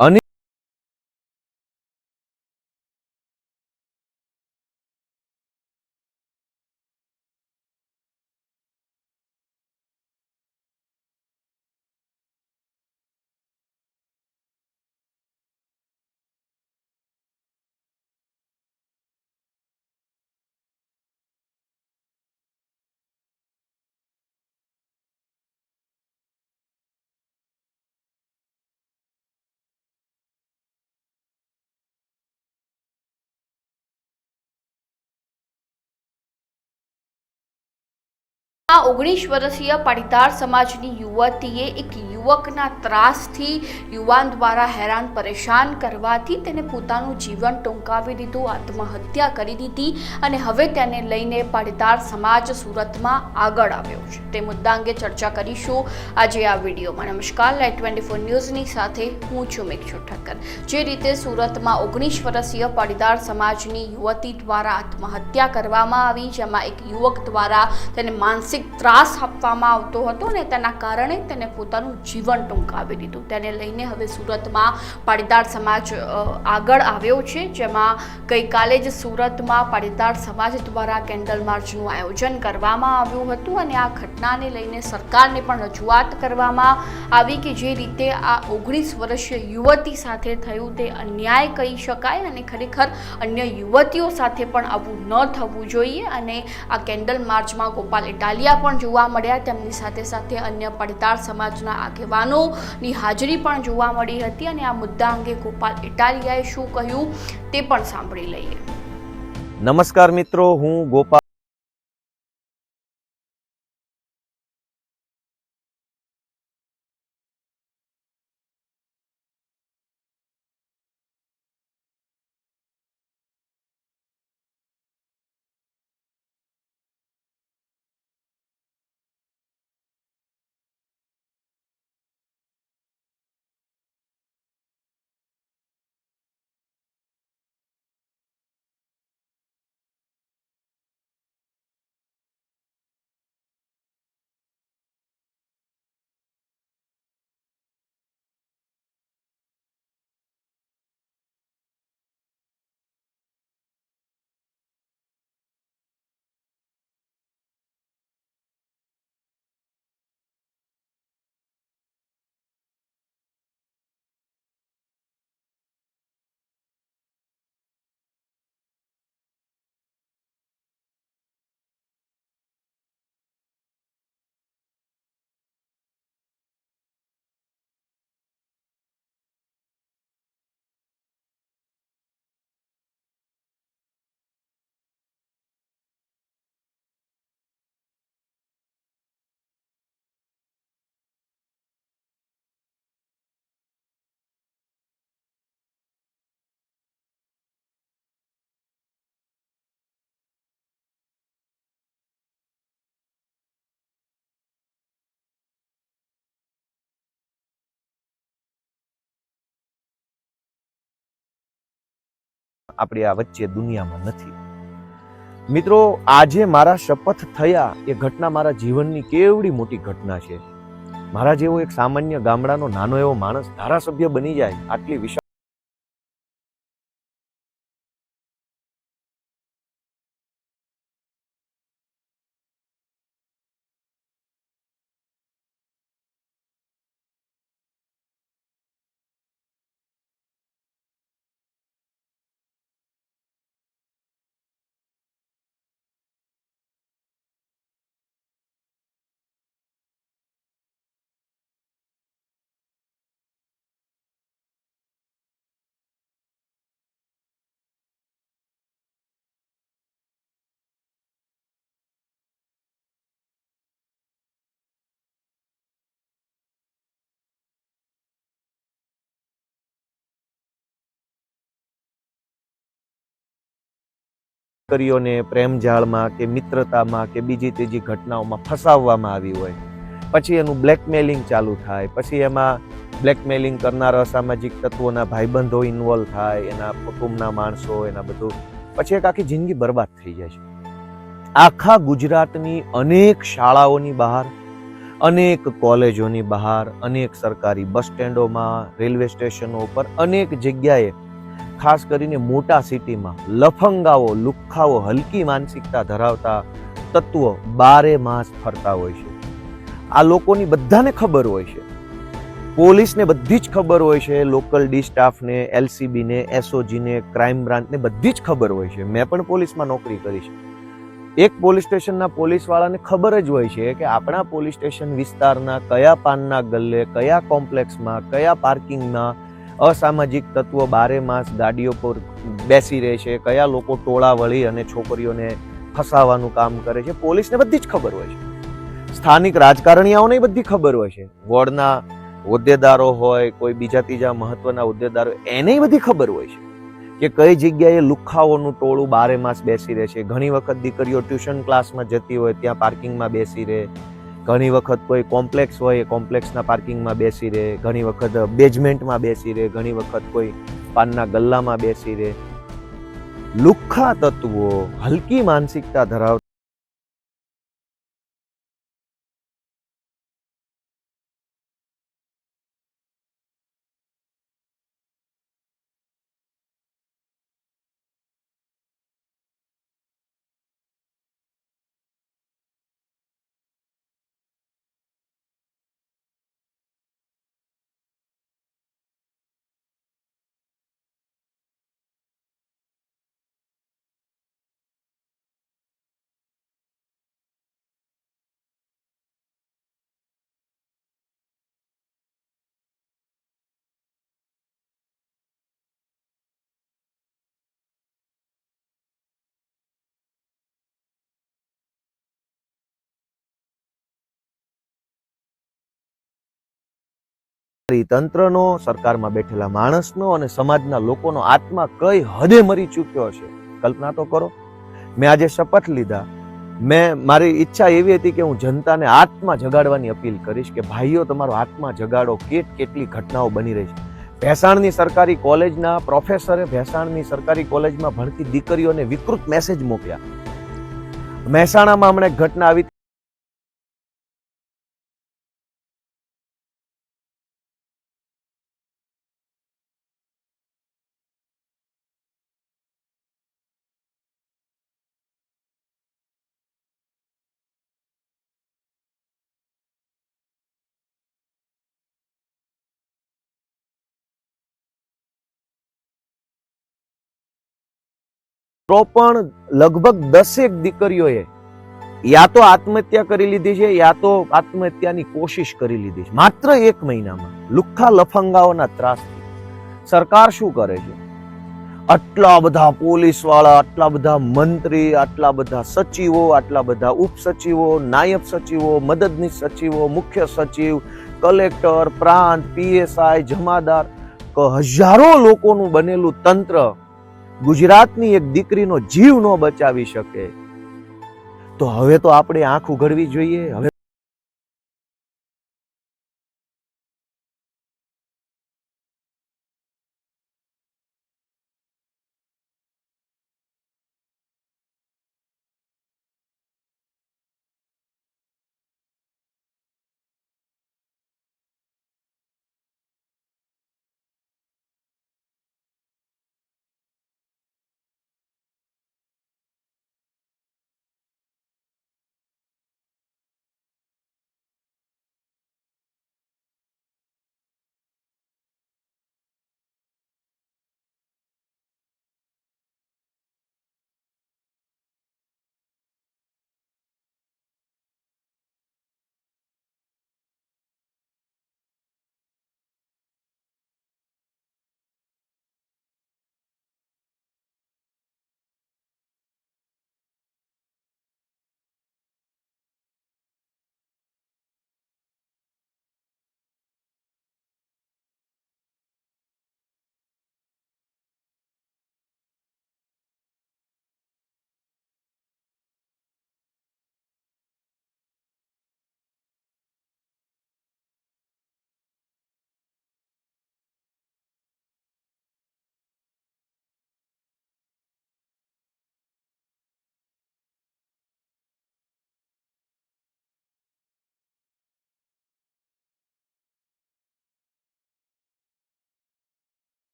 અને આ ઓગણીસ વર્ષીય પાટીદાર સમાજની યુવતીએ એક યુવકના ત્રાસથી યુવાન દ્વારા હેરાન, પરેશાન કરવાથી તેને પોતાનું જીવન ટૂંકાવી દીધું, આત્મહત્યા કરી દીધી અને હવે તેને લઈને પાટીદાર સમાજ સુરતમાં આગળ આવ્યો છે. તે મુદ્દા અંગે ચર્ચા કરીશું આજે આ વિડીયોમાં. નમસ્કાર લાઈટ ટ્વેન્ટી ફોર ન્યૂઝની સાથે હું છું મેક્ષુ ઠક્કર. જે રીતે સુરતમાં ઓગણીસ વર્ષીય પાટીદાર સમાજની યુવતી દ્વારા આત્મહત્યા કરવામાં આવી, જેમાં એક યુવક દ્વારા તેને માનસિક ત્રાસ આપવામાં આવતો હતો અને તેના કારણે તેને પોતાનું જીવન ટૂંકાવી દીધું. તેને લઈને હવે સુરતમાં પાટીદાર સમાજ આગળ આવ્યો છે, જેમાં ગઈકાલે જ સુરતમાં પાટીદાર સમાજ દ્વારા કેન્ડલ માર્ચનું આયોજન કરવામાં આવ્યું હતું અને આ ઘટનાને લઈને સરકારને પણ રજૂઆત કરવામાં આવી કે જે રીતે આ ઓગણીસ વર્ષીય યુવતી સાથે થયું તે અન્યાય કહી શકાય અને ખરેખર અન્ય યુવતીઓ સાથે પણ આવું ન થવું જોઈએ અને આ કેન્ડલ માર્ચમાં ગોપાલ ઇટાલિયા પણ જોવા મળ્યા. તેમની સાથે સાથે અન્ય પડતાર સમાજના આગેવાનોની હાજરી પણ જોવા મળી હતી અને આ મુદ્દા અંગે ગોપાલ ઇટાલિયાએ શું કહ્યું તે પણ સાંભળી લઈએ. નમસ્કાર મિત્રો, હું ગોપાલ આપણી આ વચ્ચે દુનિયામાં નથી. મિત્રો, આજે મારા શપથ થયા એ ઘટના મારા જીવનની કેવડી મોટી ઘટના છે. મારા જેવો એક સામાન્ય ગામડાનો નાનો એવો માણસ ધારાસભ્ય બની જાય, આટલી વિશાળ દીકરીઓને પ્રેમ જાળમાં કે મિત્રતામાં કે બીજી ત્રીજી ઘટનાઓમાં ફસાવવામાં આવી હોય. પછી એનું બ્લેકમેલિંગ ચાલુ થાય. પછી એમાં બ્લેકમેલિંગ કરનાર અસામાજિક તત્વોના ભાઈબંધો ઇન્વોલ્વ થાય, એના કુટુંબના માણસો, એના બધું. પછી એક આખી જિંદગી બરબાદ થઈ જાય છે. આખા ગુજરાતની અનેક શાળાઓની બહાર, અનેક કોલેજોની બહાર, અનેક સરકારી બસ સ્ટેન્ડોમાં, રેલવે સ્ટેશનો ઉપર અનેક જગ્યાએ ખાસ કરીને મોટા સિટીમાં લફંગાઓ, લુખ્ખાઓ, હલકી માનસિકતા ધરાવતા તત્વો બારે માસ ફરતા હોય છે. આ લોકોની બધાને ખબર હોય છે. પોલીસને બધી જ ખબર હોય છે, લોકલ ડી સ્ટાફને, એલસીબીને, એસઓજીને, ક્રાઇમ બ્રાન્ચને બધી જ ખબર હોય છે. મેં પણ પોલીસમાં નોકરી કરી છે. એક પોલીસ સ્ટેશનના પોલીસવાળાને ખબર જ હોય છે કે આપણા પોલીસ સ્ટેશન વિસ્તારના કયા પાનના ગલ્લે, કયા કોમ્પ્લેક્સમાં, કયા પાર્કિંગમાં અસામાજિક તત્વો બારે માસ ગાડીઓ પર બેસી રહે છે. કયા લોકો ટોળા વળી અને છોકરીઓને ફસાવાનું કામ કરે છે, પોલીસને બધી જ ખબર હોય છે. સ્થાનિક રાજકારણીઓને બધી ખબર હોય છે. વોર્ડના હોદ્દેદારો હોય, કોઈ બીજા ત્રીજા મહત્વના હોદ્દેદારો, એને બધી ખબર હોય છે કે કઈ જગ્યાએ લુખાઓનું ટોળું બારે માસ બેસી રહે છે. ઘણી વખત દીકરીઓ ટ્યુશન ક્લાસમાં જતી હોય, ત્યાં પાર્કિંગમાં બેસી રહે. ઘણી વખત કોઈ કોમ્પ્લેક્સ હોય એ કોમ્પ્લેક્સના પાર્કિંગમાં બેસી રહે, ઘણી વખત બેઝમેન્ટમાં બેસી રહે, ઘણી વખત કોઈ પાનના ગલ્લામાં બેસી રહે. લુખ્ખા તત્વો હલકી માનસિકતા ધરાવતા તંત્રનો સરકારમાં બેઠેલા માણસનો અને સમાજના લોકોનો આત્મા કઈ હદે મરી ચૂક્યો છે કલ્પના તો કરો. મેં આજે શપથ લીધા. મેં, મારી ઈચ્છા એવી હતી કે હું જનતાને આત્મા જગાડવાની અપીલ કરીશ કે ભાઈઓ, તમારો આત્મા જગાડો. કેટ કેટલી ઘટનાઓ બની રહી છે. ભેસાણની સરકારી કોલેજના પ્રોફેસરે ભેસાણની સરકારી કોલેજમાં ભણતી દીકરીઓને વિકૃત મેસેજ મોકલ્યા. મહેસાણામાં હમણાં ઘટના આવી તો પણ લગભગ દસેક દીકરીઓએ યા તો આત્મહત્યા કરી લીધી છે, યા તો આત્મહત્યાની કોશિશ કરી લીધી છે. માત્ર એક મહિનામાં લુખ્ખા લફંગાઓના ત્રાસથી સરકાર શું કરે છે? આટલા બધા પોલીસવાળા આટલા બધા મંત્રી, આટલા બધા સચિવો, આટલા બધા ઉપસચિવો, નાયબ સચિવો, મદદનીશ સચિવો, મુખ્ય સચિવ, કલેક્ટર, પ્રાંત, પીએસઆઈ, જમાદાર હજારો લોકોનું બનેલું તંત્ર ગુજરાતની એક દીકરીનો જીવ ન બચાવી શકે. તો હવે તો આપણે આંખ ઉઘડવી જોઈએ, હવે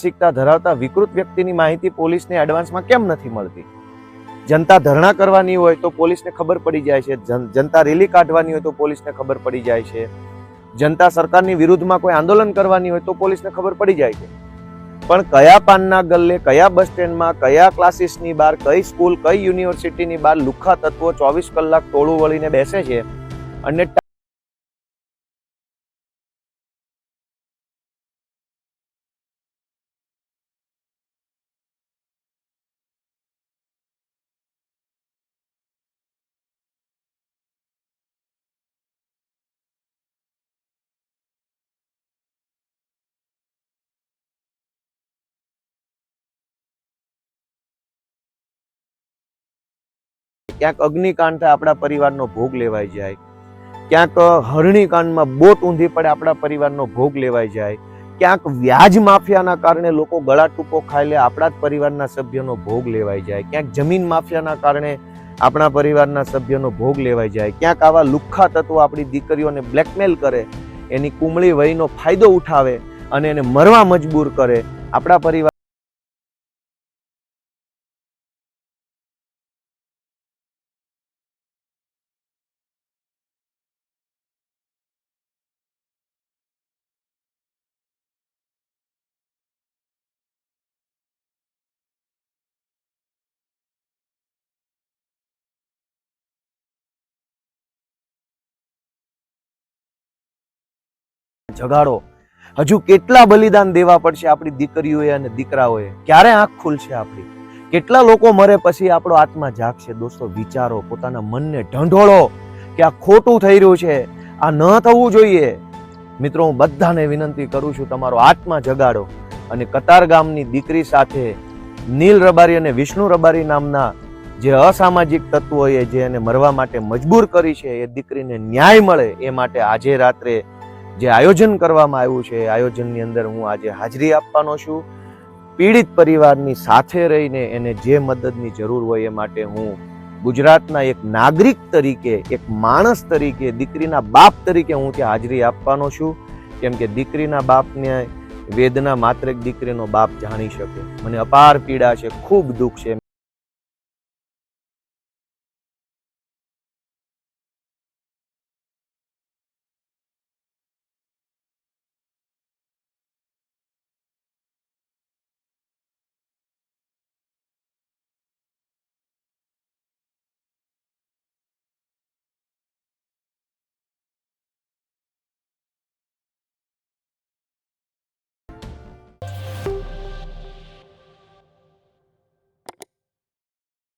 માનસિકતા ધરાવતા વિકૃત વ્યક્તિની માહિતી પોલીસને એડવાન્સમાં કેમ નથી મળતી? જનતા ધરણા કરવાની હોય તો પોલીસને ખબર પડી જાય છે. જનતા રેલી કાઢવાની હોય તો પોલીસને ખબર પડી જાય છે. જનતા સરકારની વિરુદ્ધમાં કોઈ આંદોલન કરવાની હોય તો પોલીસને ખબર પડી જાય છે. પણ કયા પાનના ગલ્લે, કયા બસ સ્ટેન્ડમાં, કયા ક્લાસીસની બહાર, કઈ સ્કૂલ, કઈ યુનિવર્સિટીની બહાર લુખ્ખા તત્વો ચોવીસ કલાક ટોળું વળીને બેસે છે અને ક્યાંક અગ્નિકાંડથી આપણા પરિવારનો ભોગ લેવાઈ જાય. ક્યાંક હરણીકાંડમાં બોટ ઊંધી પડે આપણા પરિવારનો ભોગ લેવાઈ જાય. ક્યાંક વ્યાજ માફિયાના કારણે લોકો ગળા ટૂંકો ખાઈ લે આપણા જ પરિવારના સભ્યનો ભોગ લેવાઈ જાય. ક્યાંક જમીન માફિયાના કારણે આપણા પરિવારના સભ્યનો ભોગ લેવાઈ જાય. ક્યાંક આવા લુખ્ખા તત્વો આપણી દીકરીઓને બ્લેકમેલ કરે, એની કુમળી વયનો ફાયદો ઉઠાવે અને એને મરવા મજબૂર કરે. આપણા પરિવાર જગાડો. હજુ કેટલા બલિદાન દેવા પડશે આપણી દીકરીઓએ અને દીકરાઓએ? ક્યારે આંખ ખુલશે આપણી? કેટલા લોકો મરે પછી આપણો આત્મા જાગશે? દોસ્તો, વિચારો, પોતાના મનને ઢંઢોળો કે આ ખોટું થઈ રહ્યું છે. આ ન થવું જોઈએ. મિત્રો, હું બધાને વિનંતી કરું છું, તમારો આત્મા જગાડો અને કતાર ગામની દીકરી સાથે નીલ રબારી અને વિષ્ણુ રબારી નામના જે અસામાજિક તત્વોએ જે એને મરવા માટે મજબૂર કરી છે, એ દીકરીને ન્યાય મળે એ માટે આજે રાત્રે જે આયોજન કરવામાં આવ્યું છે આયોજનની અંદર હું આજે હાજરી આપવાનો છું. પીડિત પરિવારની સાથે રહીને એને જે મદદની જરૂર હોય એ માટે હું ગુજરાતના એક નાગરિક તરીકે, એક માણસ તરીકે, દીકરીના બાપ તરીકે હું ત્યાં હાજરી આપવાનો છું. કેમ કે દીકરીના બાપને વેદના માત્ર એક દીકરીનો બાપ જાણી શકે. મને અપાર પીડા છે, ખૂબ દુઃખ છે.